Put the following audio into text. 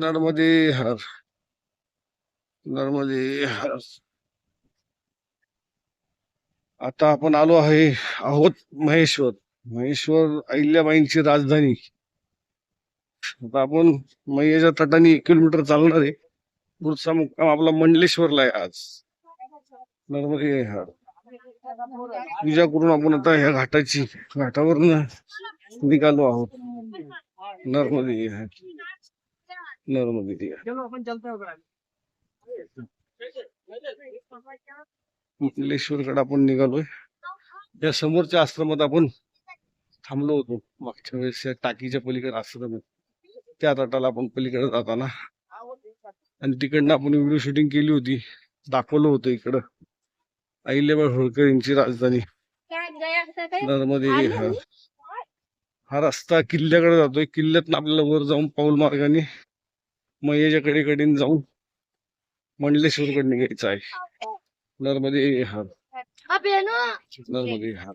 नर्मदे हर नर्मदे हर. आता आपण आलो आहे आहोत महेश्वर महेश्वर अहिल्याबाईंची राजधानी. आता आपण मैयाच्या तटाने एक किलोमीटर चालणार आहे. पुढचा मुक्काम आपला मंडलेश्वरला आहे आज. नर्मदे हर. पूजा करून आपण आता ह्या घाटाची घाटावरून निघालो आहोत. नर्मदे हर. चलते हैं मंडलेश्वरकडे आपण निघालोय. या समोरच्या आश्रमात आपण थांबलो होतो. मागच्या वेळेस या टाकीच्या पलीकडे आश्रम आहे. त्या तटाला आपण पलीकडे जाताना. आणि तिकडनं आपण व्हिडिओ शूटिंग केली होती. दाखवलं होतं इकडं. अहिल्याबाई होळकर यांची राजधानी. नर्मदे हा. हा रस्ता किल्ल्याकडे जातोय. किल्ल्यात आपल्याला वर जाऊन पाऊल मार्गाने मय्याच्या कडे कडेने जाऊन मंडलेश्वरकडे निघायचं आहे. नर्मदे हा. नर्मदे हा.